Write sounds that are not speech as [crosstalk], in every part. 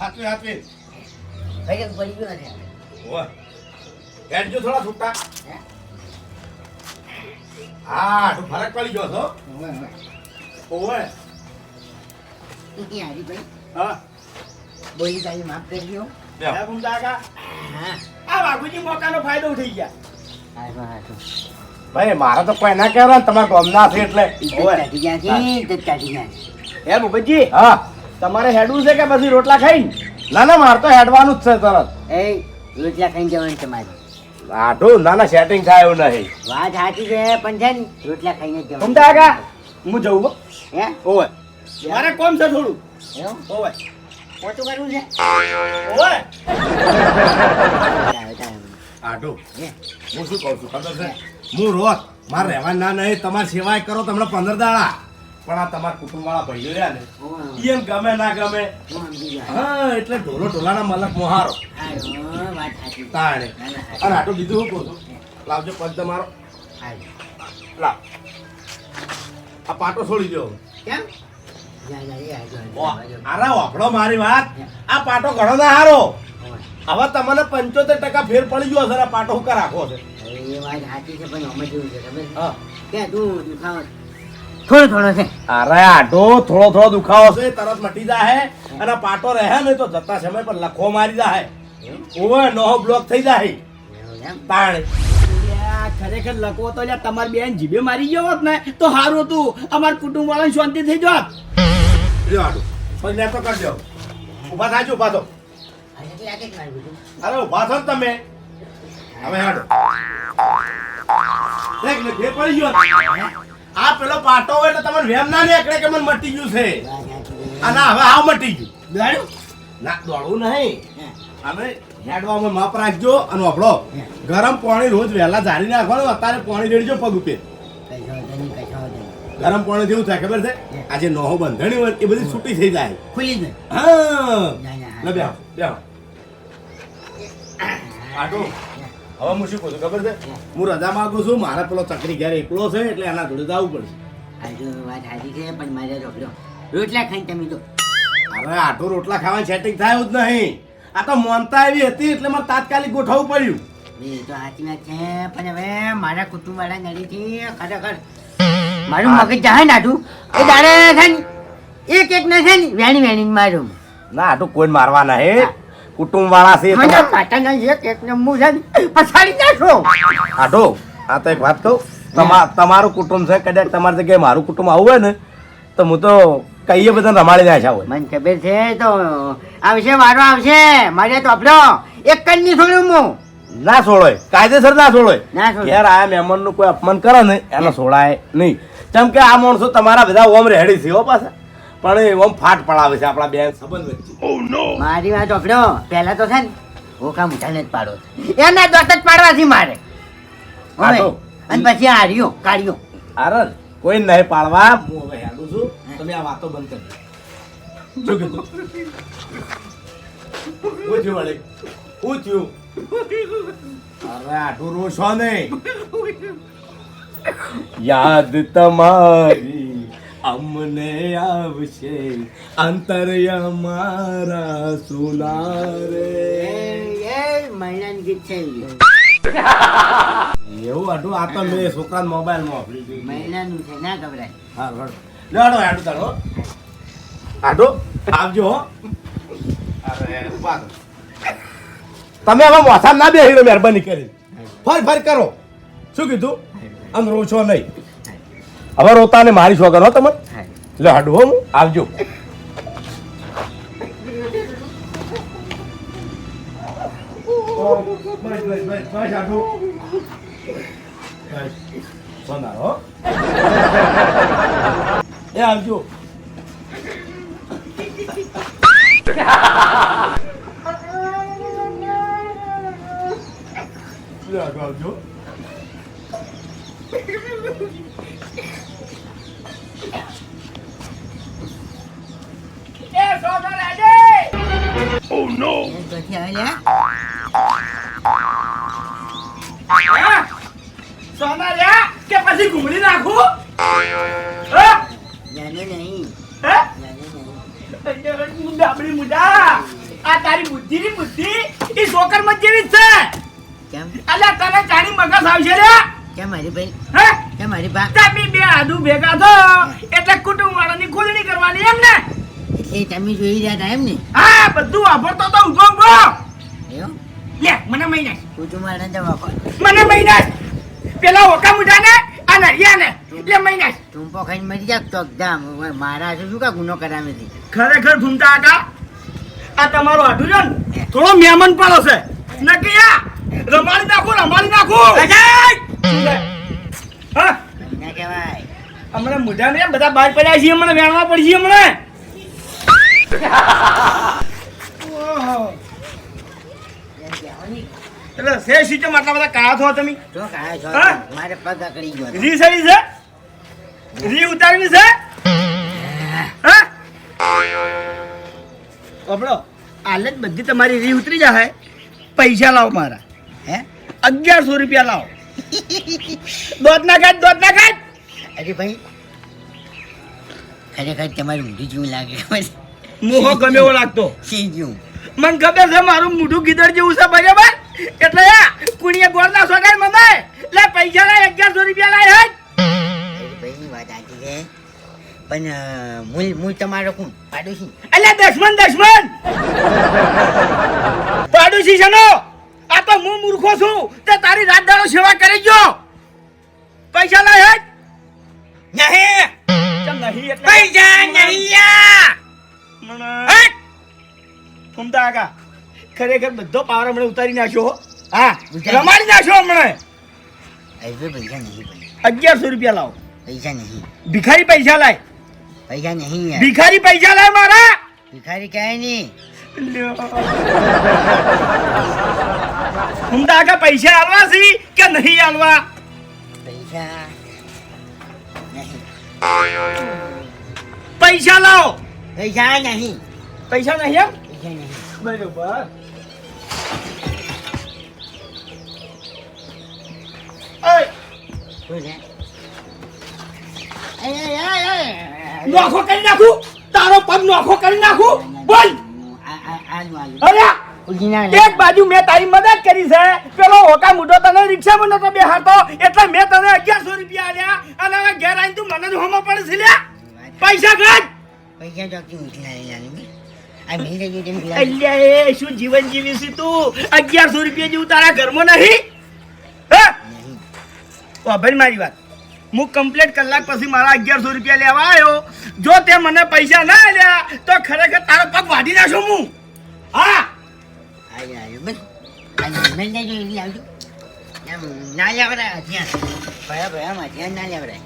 હાથવી હાથવી ભાઈ પડી ગયો ને ઓય હેડજો થોડા છૂટા. હે? હા તો ફરક પડી ગયો છો. ઓય ઈ હરીભાઈ હા. બોલી તારી માફ કરજો. લ્યો. હે ગુંડાકા હા. આ વાઘુજી મોકાનો ફાયદો ઉઠી ગયા. હારું હારું ભાઈ મારે તો કોઈ ના કહેવાય ને તમારા ગામના છે એટલે. હે ભૂપતજી હા. તમારે હેડવું છે કે પછી રોટલા ખાઈ ના ના મારે તો હેડવાનું જ છે તરત. એ રોટલા ખાઈને જવાનું છે મારે. આઠું ના ના સેટિંગ થાય એવું નહીં. વાત સાચી છે પણ છે ને રોટલા ખાઈને જવાનું. જવાનું ગુંડાકા હું જઉં હો. હે? ઓવે. મારે કોમ છે થોડું. ઓવે. પોતું કરવું છે? ઓવે? [laughs] હું શું કહું છું ખબર છે? હું રોજ મારે રહેવા ના નહીં તમારી સેવાય કરો તમને પંદર દાડા. પણ આ તમારા કુટુંબ વાળા ભાઈઓ રહ્યા ને એમ ગમે ના ગમે. હું એટલે ઢોલો ઢોલાના મલક મોહારો. તાણે. અને આટલું બીજું શું કહું લાવજો પદ તમારો. લાવ. આ પાટો છોડી દો. કેમ. આરા વાપડો મારી વાત. આ પાટો ઘણો ના હારો. હવે તમને પંચોતેર ટકા ફેર પડી ગયો આ પાટો હું રાખો છે? એ વાત સાચી છે પણ અમે કેવું છે તમે હા. કે તું દુખાવો. થોડો થોડો છે. અરે આઢો થોડો થોડો દુખાવો છે તરત મટી જાય અને પાટો રહે ને તો જતા સમય પર લખો મારી જાય ઓવે નવો બ્લોક થઈ જાય એમ? તાણ. ખરેખર લખો તો તમારી બેન જીભે મારી ગયો હોત ને તો સારું હતું. અમાર કુટુંબ વાળાને શાંતિ થઈ જોત. લ્યો આઢું પછી નેતો કરી દો થાજો મારું બધું. અરે ઊભા થો તમે. હવે હેડો દેખ લે પડી ગયો. આ પેલો પાટો હોય એટલે તમને વેમ ના નીકળે કે મને મટી ગયું છે. અને હવે આ મટી ગયું. દોડ્યું? ના દોડવું નહીં. હવે હેડવામાં માપ રાખજો અને આપણો ગરમ પાણી રોજ વહેલા ઝારી નાખવાનું અત્યારે પાણી રેડજો પગ ઉપર. ગરમ પાણી જેવું થાય ખબર છે? આ જે નોહો બંધણી હોય એ બધી છૂટી થઈ જાય. ખુલી જાય. હા. બે બેહો આટો. હવે હું શું કહું છું ખબર છે? હું. રજા માંગુ છું મારે પેલો ચકરી ઘેર એકલો છે એટલે એના જોડે જવું પડશે. હાજો, વાત સાચી છે પણ મારે રોટલા ખાઈને તમે તો અરે આટો રોટલા ખાવાની સેટિંગ થાય જ નહીં. આ તો મોનતા એવી હતી એટલે મારે તાત્કાલિક ગોઠવવું પડ્યું. એ તો સાચી વાત છે પણ હવે મારા કુટુંબ વાળા નડીથી ખરેખર. મારું મગજ જાય ને આટું એ દાડે છે ને એક એક ને છે ને વેણી વેણી મારું. ના આટો કોઈ મારવા નહીં કુટુંબ વાળા છે મને પાટાના એક એક ને મું છે પછાડી આટો આ તો એક વાત કહું. તમા તમારું કુટુંબ છે કદાચ તમારી જગ્યાએ મારું કુટુંબ આવું હોય ને તો હું તો કહીએ બધાને રમાડી જાય છે મને ખબર છે તો આવશે વારો આવશે. મારે તો આપડો એક જ નહીં છોડ્યું હું. ના છોડોય. કાયદેસર ના છોડોય. ઘેર આયા મહેમાનનું કોઈ અપમાન કરે ને એને છોડાય નહીં. કેમ કે આ માણસો તમારા બધા ઓમ રેડી છે હો પાછા. પણ એમ ફાટ પડાવે છે આપણા બેન સંબંધ વચ્ચે મારી વાત ઓફડો પહેલા તો છે ને હું કામ ઉઠાને જ પાડો. એના દોત જ પાડવા મારે હવે. હા તો. અને પછી હાર્યો કાઢ્યો અરે કોઈ નહીં પાડવા હું હવે હેડું છું તમે આ વાતો બંધ કરી. શું કીધું શું થયું વળી? શું થયું અરે આટલું રોશો નહીં યાદ તમારી અમને આવશે અંતર્ય મારા સુનારે એ મહિનાની ગીત છે એવું. આટલું આ તો મેં છોકરા મોબાઈલમાં વાપરી દીધું. મહિનાનું છે ના ગભરાય. હા. લેવાડો હેડું તારો આડો આવજો. તમે હવે મોસા ના બેસી મહેરબાની કરી ફર ફર કરો. શું કીધું? આમ ઓછો નહીં. હવે રોતા ને મારી શોગન હો તમે એટલે હડવો હો આવજો. એ આવજો આવજો. સોનો રાજે એ પછી આવે લે. સોના રહ્યા કે પછી ઘૂમડી નાખું? હા? જાને નહીં. હે? જાને નહીં. મુંડા આપણી મુંડા. આ તારી બુદ્ધિ ની બુદ્ધિ એ શોકર મત જેવી છે. કેમ? અલ્યા તને જાણી મગજ આવશે રે કેમ હરીભાઈ હે? કેમ હરીભા તમે બે આદુ ભેગા થો. એટલે કુટુંબ વાળાની ખોલણી કરવાની એમ ને? એટલે તમે જોઈ રહ્યા હતા એમ ને હા બધું વાપરતો તો ઊભો ઊભો એવું? લે મને મહિના કુટુંબ મારે જવા વાપર. મને મહિના પેલા ઓકા મુઢા ને આ નરિયા ને લે તું ટૂંપો ખાઈને મરી જા તો હવે મારા શું કા ગુનો કરાવે છે? ખરેખર ઘૂમતા હતા? આ તમારો આઢું છે ને? થોડો મહેમાન પાડો છે. નકી આ? રમાડી નાખું રમાડી નાખું. હા. કેવાય હમણાં મુઢા ને બધા બહાર પડ્યા છીએ હમણાં વેણવા પડશે હમણાં. [laughs] એટલે શે સિસ્ટમ આટલા બધા કાયા થો તમે? જો કાયા છો? મારે પગ અકડી ગયો રી સડી છે? રી ઉતારવી છે? હા? કપડો હાલ બધી તમારી રી ઉતરી જાય પૈસા લાવો મારા. હે? અગિયારસો રૂપિયા લાવો. દોધ ના કાઢ દોધ ના કાઢ અરે ભાઈ ખરેખર તમારી ઊંધી જેવું લાગે? મોહો ગમે એવો લાગતો. સિંહ જેવું મને ખબર છે મારું મોઢું ગીધડ જેવું છે બરાબર? એટલે કુણીએ ગોળ ના સોગાડ મને. લે પૈસા લાય અગિયારસો રૂપિયા લાય હજ ભાઈની વાત સાચી છે. પણ મૂલ મૂળ તમારો કોણ? પાડોશી. અલ્યા દશમન દશમન. પાડોશી છે નો. આ તો હું મૂર્ખો છું. તે તારી રાત દાડો સેવા કરી ગયો પૈસા લાય હજ નહીં. નહીં એટલે. પૈસા નહીં ફૂમતા કાકા ખરેખર બધો પાવર હમણાં ઉતારી નાખ્યો હો. હા. રમાડી નાખ્યો હમણાં. પૈસા નહીં અગિયારસો રૂપિયા લાવો. પૈસા નહીં. ભિખારી પૈસા લાય. પૈસા નહીં ભિખારી પૈસા લાય મારા. ભિખારી કહે નહીં. ફૂમતા કા પૈસા આલવા છે કે નહીં આલવા? પૈસા પૈસા લાવો. પૈસા નહીં પૈસા નહીં એમ? પૈસા નહીં બરોબર. નોખો કરી નાખું? તારો પગ નોખો કરી નાખું? બોલ. અરે એક બાજુ મેં તારી મદદ કરી છે. પેલો હોકા મુઢો તને રિક્ષામાં નતો બેહારતો એટલે મેં તને અગિયારસો રૂપિયા આલ્યા અને ઘેર આવીને તું મને જ હોમો પડે છે લ્યા. પૈસા કાઢ પૈસા તો કેવું લાવી આ મેં લઈ અલ્યા એ શું જીવન જીવી છે તું? અગિયારસો રૂપિયા જેવું તારા ઘરમાં નહીં? ભાઈ મારી વાત. હું કમ્પ્લીટ કલાક પછી મારા અગિયારસો રૂપિયા લેવા આવ્યો. જો તે મને પૈસા ના આલ્યા તો ખરેખર તારો પગ વાઢી નાખું હું. હા? ના લેવડાય.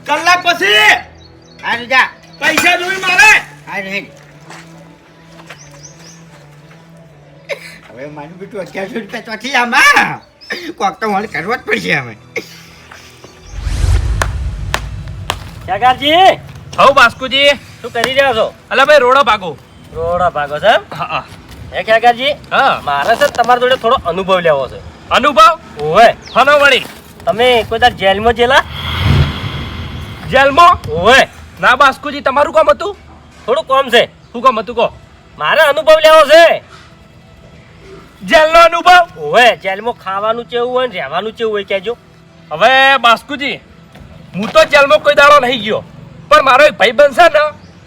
કલાક પછી? આ જા. પૈસા જોઈ મારે. હવે મારું બીટું અગિયારસો રૂપિયા ચોથી આમાં. કોક તો મારે કરવો જ પડશે હવે. કાકાજી હવ બાસ્કુજી. શું કરી રહ્યા છો? અલા ભાઈ રોડો ભાગો. રોડા ભાગો છે હા હા. મારે છે તમારા જોડે થોડો અનુભવ લેવો છે. અનુભવ? ઓવે. હનો વળી. તમે કોઈ જેલમાં જેલા જેલમાં? ઓવે. ના બાસ્કુજી તમારું કામ હતું? થોડું કોમ છે. શું કામ હતું કહો. મારે અનુભવ લેવો છે. જેલનો અનુભવ? ઓવે જેલમાં ખાવાનું ચેવું હોય ને રહેવાનું ચેવું હોય કહેજો. હવે બાસ્કુજી હું તો જેલમાં કોઈ દાડો નહીં ગયો. પણ મારો એક ભાઈ બનશે ને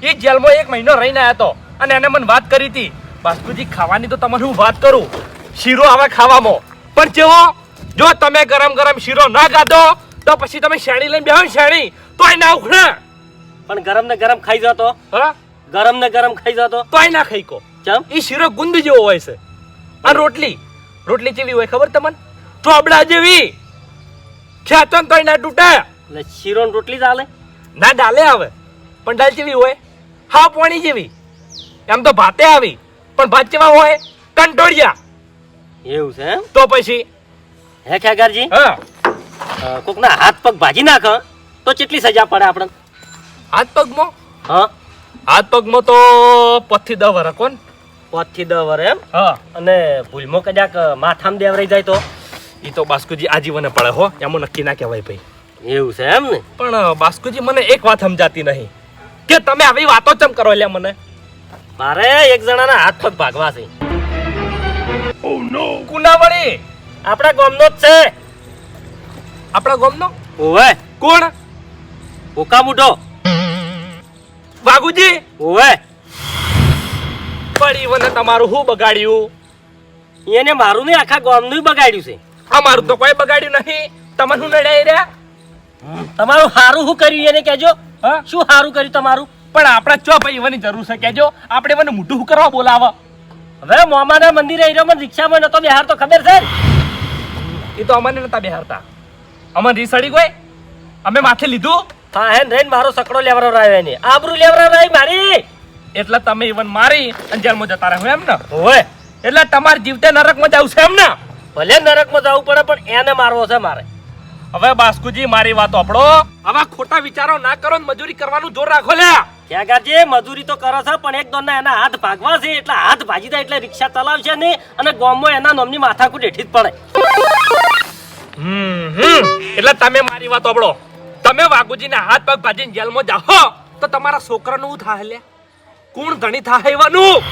એ જેલમાં એક મહિનો રહીને આવ્યો હતો અને એને મને વાત કરી હતી બાસ્કુજી ખાવાની તો તમને હું વાત કરું? શીરો આવે ખાવામાં. પણ જેવો જો તમે ગરમ ગરમ શીરો ના ખાધો તો પછી તમે શેણી લઈને બેહો શેણી. તો ના ઉખડે. પણ ગરમ ને ગરમ ખાઈ જતો. હા? ગરમ ને ગરમ ખાઈ જતો. તોય ના ખાઈ કો. ચમ? એ શીરો ગુંદ જેવો હોય છે. અને રોટલી. રોટલી કેવી હોય ખબર તમને? ચોબડા જેવી. ખ્યાતો તોય ના તૂટે. એટલે શીરો ને રોટલી ચાલે? ના ડાલે આવે. પણ દાલ ચીવી હોય? હા પોણી જેવી. એમ તો ભાતે આવી. પણ ભાત કેવા હોય? કંટોળિયા. એવું છે એમ? તો પછી? હે ખ્યાગારજી હા. કોકના હાથ પગ ભાજી નાખ તો કેટલી સજા પડે આપણને? હાથ પગમાં? હા. હાથ પગમાં તો પથ્થી દહ વર કોણ? પાંચથી દસ વર એમ? હા. અને ભૂલમાં કદાચ માથામાં દેવરાઈ જાય તો? એ તો બાસ્કુજી આજીવને પડે હો એમાં નક્કી ના કહેવાય ભાઈ. એવું છે એમ ને? પણ બાસ્કુજી મને એક વાત સમજાતી નહીં. કે તમે આવી વાતો ચમ કરો એટલે મને? મારે એક જણાના હાથ પગ ભાગવા છે. કુના વળી આપણા ગામનો જ છે. આપણા ગામનો? ઓવે કોણ? ઓકા મુઢો વાઘુજી! ઓવે. પડી વને તમારું શું બગાડ્યું? એને મારું નહીં આખા ગામનું બગાડ્યું છે. અમારું તો કોઈ બગાડ્યું નહીં. તમે શું નડ્યા રહ્યા? તમારું સારું શું કર્યું એને કહેજો. હા? શું સારું કર્યું તમારું? પણ આપણે ચો ભાઈ મને જરૂર છે કેજો આપણે મને મોઢું શું કરવા બોલાવો? હવે મોમાના મંદિરે રહ્યો મને રિક્ષામાં નતો બિહાર તો ખબર છે? એ તો અમને નતા બિહારતા. અમને રીસડી ગઈ. અમે માથે લીધું. હા હે રહીને મારો સકડો લેવરો રહ્યો એને. આબરૂ લેવરો રહી મારી. એટલે તમે ઈવન મારી અને જેલમાં જતા રહો એમ ને? ઓવે એટલે તમારે જીવતે નરકમાં જવું છે એમ ને? ભલે નરકમાં જવું પડે પણ એને મારવો છે મારે. હવે બાસ્કુજી મારી વાત આપડો આવા ખોટા વિચારો ના કરો ને મજૂરી કરવાનું જોર રાખો લે. ત્યાગાજી ગાજે મજૂરી તો કરો છે પણ એક દોના એના હાથ ભાગવા છે એટલે હાથ ભાજી જાય એટલે રિક્ષા ચલાવશે ને અને ગોમો એના નામની માથાકૂટ હેઠી જ પડે. હમ હમ. એટલે તમે મારી વાત આપડો તમે વાઘુજીને હાથ પગ ભાજીને જેલમાં જાઓ. તો તમારા છોકરાનું શું થાય લે? કોણ ધણી થાય એવાનું?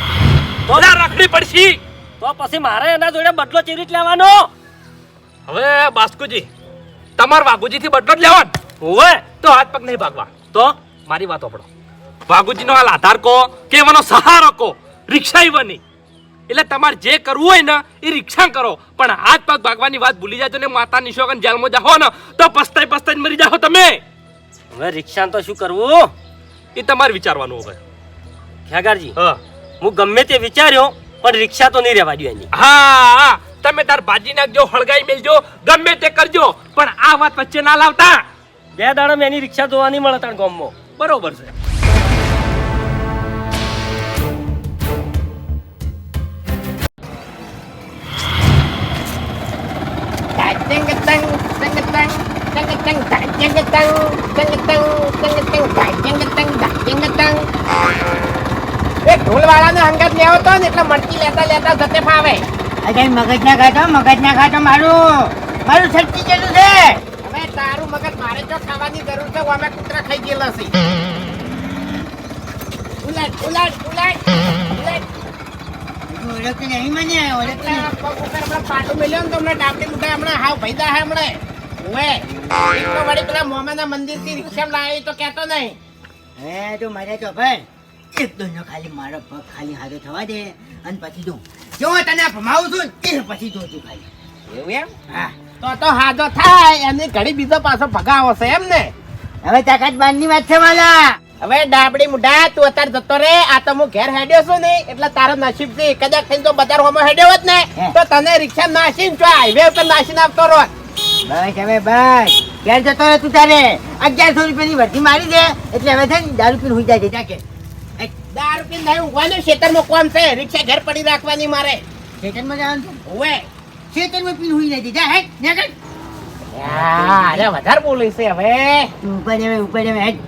તો રાખડી પડશી. તો પછી મારે એના જોડે બદલો ચીરી રીતે લેવાનો? હવે બાસ્કુજી તમાર વાઘુજી થી બદલો જ લેવાનો. હોય તો હાથ પગ નહીં ભાગવા. તો? મારી વાત આપડો વાઘુજીનો હાલ આધાર કો કે એવાનો સહારો કો રિક્ષા બની. એટલે તમારે જે કરવું હોય ને એ રિક્ષા કરો. પણ હાથ પગ ભાગવાની વાત ભૂલી જાજો ને માતા નિશોકન જેલમાં જાઓ ને તો પસ્તાઈ પસ્તાઈ મરી જાઓ તમે. હવે રિક્ષા તો શું કરવું? એ તમારે વિચારવાનું હવે. ખ્યાગારજી હા. હું ગમે તે વિચાર્યો પણ રિક્ષા તો નહીં રહેવા દઉં એની. હા હા, તમે તાર ભાજી નાખજો હળગાઈ મેલજો ગમે તે કરજો પણ આ વાત વચ્ચે ના લાવતા. બે દાડા એની રિક્ષા જોવા નહીં મળે તાર ગામમાં. બરોબર છે. એક ઢોલવાળાને હંગાત લેવો તો ને એટલે મટકી લેતા લેતા જતે ફાવે. અરે મગજ ના ખાતો મગજ ના ખાતો મારું. મારું છટકી ગયેલું છે. હવે તારું મગજ મારે જો ખાવાની જરૂર છે અમે કૂતરા ખાઈ ગયેલા છે. ઉલાટ ઉલાટ ઉલાટ. ઉલાટ ઓળખતું નહીં મને ઓળખતું નહીં. પગ ઉપર હમણાં પાટું મેલ્યો ને તો ડાબડી મુઠાઈ હમણાં હાવ ભૈદા હે હમણાં. ઓવે તો વળી પેલા મોમાના મંદિરથી રિક્ષામાં લાવી તો કહેતો નહીં. હે તું મારે તો ભાઈ એક દોનો ખાલી મારો પગ ખાલી હાથો થવા દે અને પછી જોઉં જો તને ભમાવું છું એ પછી જોજો ખાલી. એવું એમ? હા. તો તો હાજો થાય એની ઘડી બીજો પાછો ભગાવો છે એમ ને. હવે તાકાત બાંધની વાત છે માલા. હવે ડાબડી મુઢા તું અત્યારે જતો રે. આ તો હું ઘેર હેડ્યો છું ને એટલે તારા નસીબ છે કદાચ થઈને તો બજાર હોમો હેડ્યો જ ને તો તને રિક્ષા નાસી ને હાઈવે ઉપર નાસી આવતો રહો બસ હવે બસ. ઘેર જતો રે તું તારે. અગિયારસો રૂપિયાની વર્ધી મારી દે. એટલે હવે છે ને દારૂ પીને હોઈ જાય જાકે. દારૂ પીને નહીં ઊંઘવાનું ખેતરમાં કોમ છે. રિક્ષા ઘેર પડી રાખવાની મારે. ખેતરમાં જવાનું હોવે ખેતરમાં પીને હોઈ જાય જા હે નીકળ. અરે વધારે બોલે છે હવે. ઉપર જવે ઉપર જવે હેડ.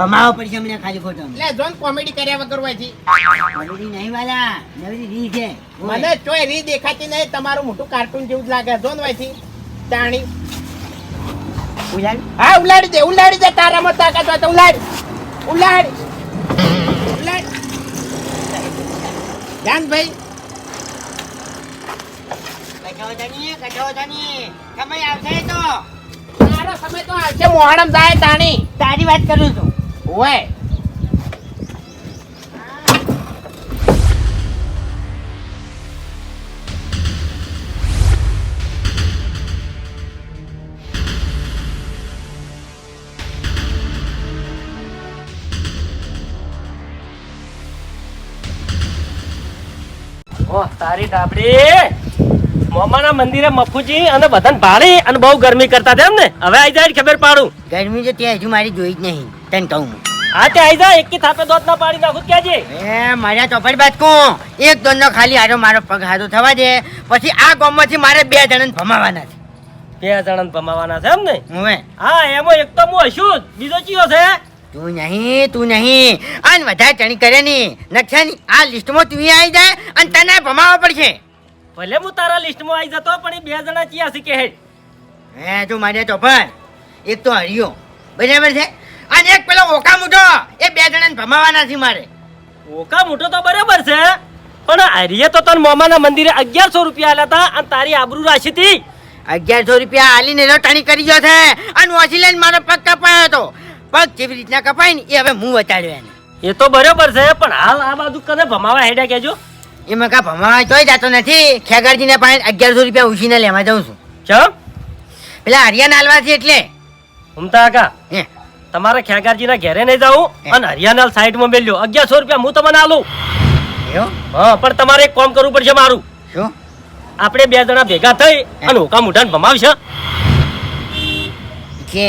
ભમાવો પડશે અમને ખાલી ખોટો. લે જોન કોમેડી કર્યા વગર હોયથી કોમેડી નહીં વાલા નવી રી છે. મને તોય રી દેખાતી નહીં તમારું મોટું કાર્ટૂન જેવું જ લાગે. જોન હોયથી તાણી. ઉલાડ. હા ઉલાડી દે ઉલાડી દે તારામાં તાકાત હોય તો ઉલાડ. ઉલાડ. ઉલાડ. જાન ભાઈ. કઠોતની કઠોતની સમય આવશે તો. તારો સમય તો આવશે મોહણમ જાય તાણી. તારી વાત કરું છું. ઓય. ઓહ તારી ડાબડી. મોમાના મંદિરે મફુજી અને બધાને ભાડી અને બહુ ગરમી કરતા હતા એમ ને હવે આઈ જાય ખબર પાડું. ગરમી તો ત્યાં હજુ મારી જોઈ જ નહીં. તને કહું હા. તે આઈ જાય એકી થાપે દોત ના પાડી નાખું છે એ મારા ચોપડ બાદ કો એક દોનનો ખાલી આરો મારો પગ હાથો થવા દે. પછી આ ગામમાંથી મારે બે જણાને ભમાવાના છે. બે જણાને ભમાવાના છે એમ ને હવે હા એમાં એક તો હું હશું જ. બીજો ચિયો છે? તું નહીં તું નહીં. આન વધારે ચણી કરે નહીં. નક્ષાની આ લિસ્ટમાં તું આવી જાય અને તને ભમાવવા પડશે. ભલે હું તારા લિસ્ટમાં આવી જતો પણ એ બે જણા ચિયા છે કે હે તું મારે ચોપડ એક તો હરિયો. બરાબર છે? અને એક પેલો ઓકા મૂઠો. એ બે જણાને ભમાવાના છે મારે. ઓકા મોટો તો બરાબર છે પણ આર્ય તો તન મોમાના મંદિરે અગિયારસો રૂપિયા આલ્યા હતા અને તારી આબરૂ રાશી હતી. અગિયારસો રૂપિયા આલીને રટાણી કરી ગયો છે. અને વાંચી લઈને મારો પગ કપાયો હતો. પગ જેવી રીતના કપાય ને એ હવે હું વટાડ્યો એને. એ તો બરાબર છે પણ હાલ આ બાજુ કદે ભમાવા હેડ્યા કેજો એમાં કા ભમાવા જોઈ જાતો નથી. ખેગરજીને પાસે અગિયારસો રૂપિયા ઉછીને લેવા જાઉં છું. ચમ? પેલા હાલવા છે એટલે. ઉમતા કાકા. હે. તમારે ખેગારજીના ઘેરે નહીં જાવું અને હરિયાણા સાઈડમાં મેલ્યો. અગિયારસો રૂપિયા હું તમને આલું. હા પણ તમારે એક કામ કરવું પડશે મારું. શું? આપણે બે જણા ભેગા થઈ અને હોકા મુઠાને ભમાવશે. કે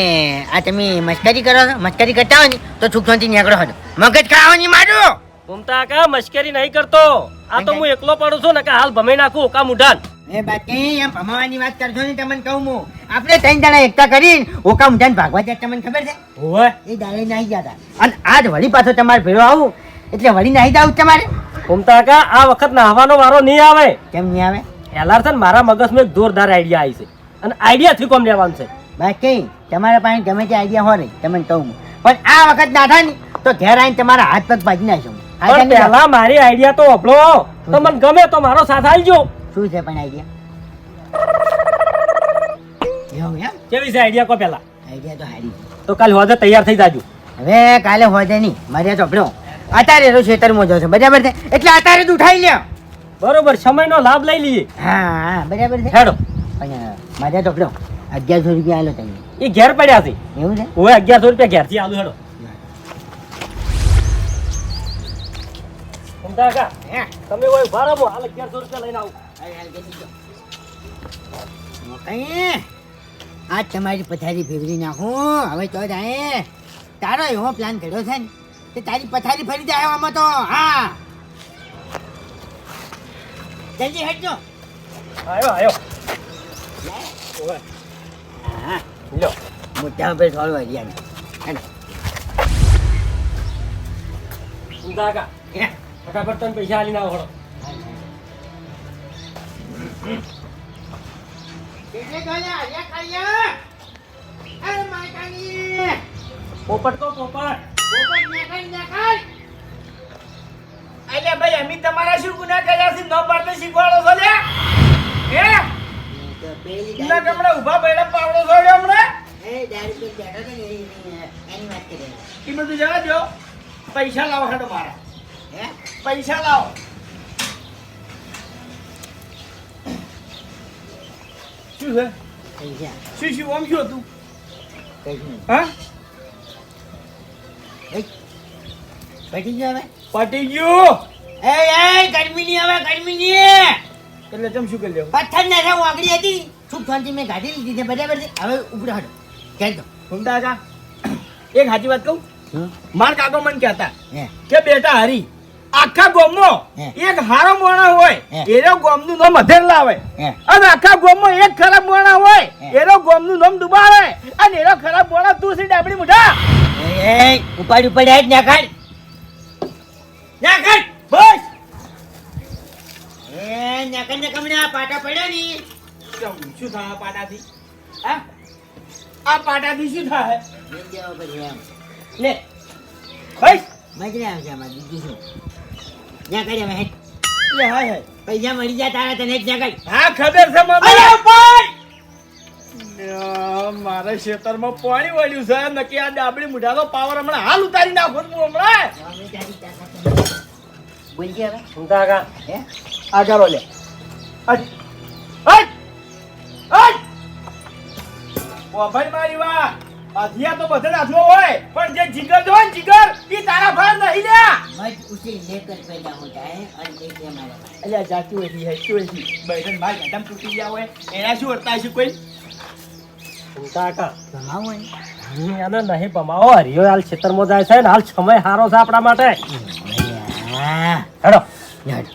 આ તમે મસ્કરી કરો છો? મસ્કરી કરતા હોય ને તો છૂટોથી નીકળો હતો મગજ ખાવાની મારું ઘૂમતા કાકા મશ્કરી નહીં કરતો. આ તો હું એકલો પડું છું ને કે હાલ ભમાઈ નાખું હોકા મુઠાન એ બાકી એમ ભમાવાની વાત કરશો ને તમને કહું હું. આપણે ત્રણ જણા એકતા કરી ઓકા ઊંધાને ભાગવા જાય તમને ખબર છે? હોવે. એ દાડે નાહી ગયા હતા. અને આજ વળી પાછો તમારે ભેળો આવું એટલે વળી નાહી જાવ તમારે. ઓમતા કા આ વખત નાહવાનો વારો નહીં આવે. કેમ નહીં આવે? એલાર છે મારા મગજમાં એક જોરદાર આઈડિયા આવી છે. અને આઈડિયાથી કોમ લેવાનું છે. બાકી તમારા પાસે ગમે તે આઈડિયા હોય નહીં તમને કહું. પણ આ વખત ના થાય ને તો ઘેર આવીને તમારા હાથ પગ ભાજી નાખશું પણ પહેલા મારી આઈડિયા તો અભળો તો મને ગમે તો મારો સાથ આલજો શું છે પણ આઈડિયા કેવી છે આઈડિયા કો પેલા? આઈડિયા તો હારી તો કાલ હોજે તૈયાર થઈ જાજો. હવે કાલે હોજે નહીં. મારે ચોપડો અત્યારે તો ખેતરમાં જશે બરાબર છે? એટલે અત્યારે જ ઉઠાઈ લ્યો. બરોબર સમયનો લાભ લઈ લઈએ. હા બરાબર છે? હેડો. મારે ચોપડો અગિયારસો રૂપિયા આલો તમે. એ ઘેર પડ્યા છે. એવું છે? ઓય અગિયારસો રૂપિયા ઘેરથી આલો હેડો. તમે ઓય ઊભા રહો હાલ અગિયારસો રૂપિયા લઈને આવું. કઈ આજ તમારી પથારી ફેરવી નાખું. હવે તો જાય તારો એવો પ્લાન કર્યો છે ને તે તારી પથારી ફરી જાય આમાં તો. હા. જલ્દી હટજો આવ્યો આવ્યો હા. લ્યો મોટા ઉપર થોડું હરિયાને હેલો. કાકા. ફટાફટ તમે પૈસા આલી ના હેડો. એટલે તો લે, હરિયા ખાઈએ. અરે માતાજી. પોપટ તો પોપટ. એટલે ભાઈ અમે તમારા શું ગુના કર્યા છે ન પાડતો શીખવાડો છો લે હે ના કમળે ઊભા બૈડા પાવડો લે હમણે એ દારૂ બેઠો એની વાત કરી. બધું જવા દો પૈસા લાવો હેડો મારા હે? પૈસા લાવો શું છે શું શું આમ શું હતું હા એ, પતી હવે? પટી ગયું એ, એ, ગરમીની હવે, ગરમીની. એટલે તમે શું કરી લેવું પથ્થર ને છે, વાગડી હતી. સુખ શાંતિ મેં ગાડી લીધી છે, બરાબર છે? હવે ઉપડો હટો. ખેંચ દો. ઘૂમતા હતા એક સાચી વાત કહું માર કાકો મને કહેતા હે. કે બેટા હરી આખા ગોમો એક હારો મોણા હોય. એનો ગોમનું નામ અધેર લાવે અને આખા ગોમમાં એક ખરાબ મોણા હોય. એનો ગોમનું નામ ડુબાડે અને એનો ખરાબ મોણા તું સી ડાબડી મુઠા એ, ઉપાડ ઉપાડ હેઠ ને કાઢ. ના કર બસ એ, નકર ને કમણે આ પાટા પડ્યા ની. શું થાય પાટાથી હા આ પાટાથી શું થાય. લે બસ મજા આવશે આમાં, બીજું શું? ન્યા કરી હવે લે હાય હાય પૈસા મળી જાય તારા તને જ ન્યા કાઢ. હા ખબર છે મને અરે ઉપર! મારા ખેતરમાં પાણી વળ્યું છે નક્કી આ ડાબડી મુઢાનો પાવર હમણાં હાલ ઉતારી નાખો હું હમણાં તાકાત નથી. હવે. કાકા, હે? આ કરો લે હટ હટ હટ ઓ ભાઈ મારી વાત અધિયા તો બધા રાજો હોય પણ જે જીગર જો ને જીગર એ તારા ભાર નહીં લે. મત ઉસે લેકર પેદા હો જાય અને એક હમારા અલ્યા જાતું એથી હે શું એથી બૈરન ભાઈ ગદમ તૂટી ગયા હોય એના શું વર્તા છે કોઈ? કાકા ભમાવો એને નહીં ભમાવો હરિયો હાલ ખેતરમાં જાય છે ને હાલ સમય સારો છે આપણા માટે. હેડો. હેડો.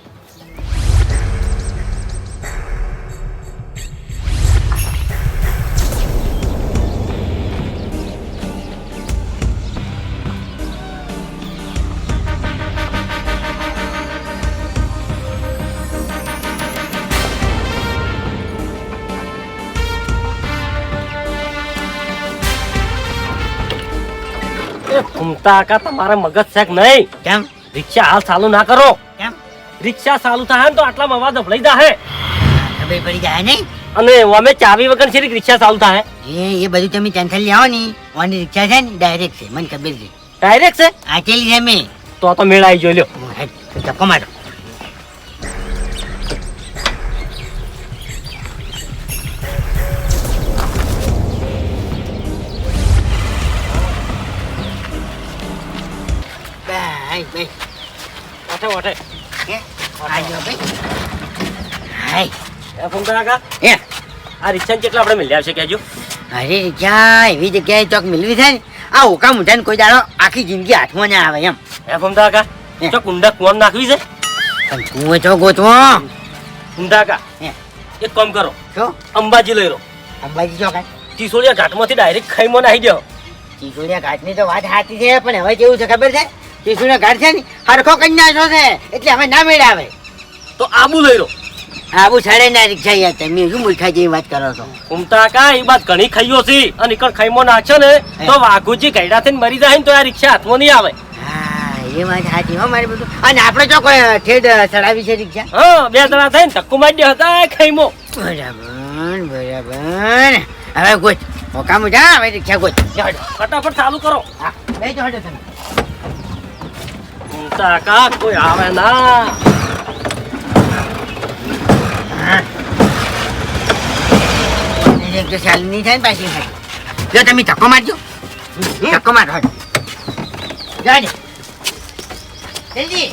ઘૂમતા કાકા તમારે મગજ શેક નહીં. કેમ? રિક્ષા હાલ ચાલુ ના કરો. કેમ? રિક્ષા ચાલુ થાય ને તો આટલામાં અવાજ અભળાઈ જાય ખબર પડી જાય નહીં. અને અમે ચાવી વગર છે રિક્ષા ચાલુ થાય. એ એ બધું તમે ટેન્શન લેવો ની ઓની રિક્ષા છે ને ડાયરેક્ટ છે. મને ખબર છે. ડાયરેક્ટ છે? આચેલી છે મેં તો તો મેળ આવી જોઈ લ્યો. ધક્કો મારો. આ રિક્ષા કેટલા આપણે મિલ્યા છે કહેજો. અરે રિક્ષા એવી જગ્યાએ ચોક મિલવી થાય ને આ ઓકા મુઠાને કોઈ દાડો આખી જિંદગી હાથમાં ના આવે એમ. એ ફોન કાકા. તો કુંડા કુવામ નાખવી છે? પણ તું તો ગોતવો. હે. એક કામ કરો. શું? અંબાજી લઈ રો અંબાજી ચોક ટીસોડિયા ઘાટમાંથી ડાયરેક્ટ ખાઈમાં નાખી દો ચીસુડિયા ઘાટની તો વાત સાચી છે પણ હવે કેવું છે ખબર છે? ચીસુડિયા ઘર છે ને હરખો કન્યાસો છે એટલે હવે ના મેળ આવે તો આબુ લઈ લો. આબુ છડે ના રિક્ષા યાર તમે શું મૂર્ખા જેવી વાત કરો છો? કુમતા કા એ વાત ઘણી ખાઈઓ છે. અને ઈકણ ખાઈમો નાખ્યો ને તો વાઘુજી ગયડા થઈને મરી જાય ને તો આ રિક્ષા હાથમાં નહીં આવે. હા એ વાત સાચી હો મારી બધું. અને આપણે જો કોઈ ઠેડ ચડાવી છે રિક્ષા? હા બે જણા થઈને ધક્કો મારી દે હતા ખાઈમો. બરાબર બરાબર. હવે ગોચ મોકા મુજા હવે રિક્ષા ગોચ ફટાફટ ચાલુ કરો. હા બે જો હટો તમે. કાકા કોઈ આવે ના. તો ચાલુ નહીં થાય ને પાછી. જો તમે ધક્કો મારજો. ધક્કો મારો. જલ્દી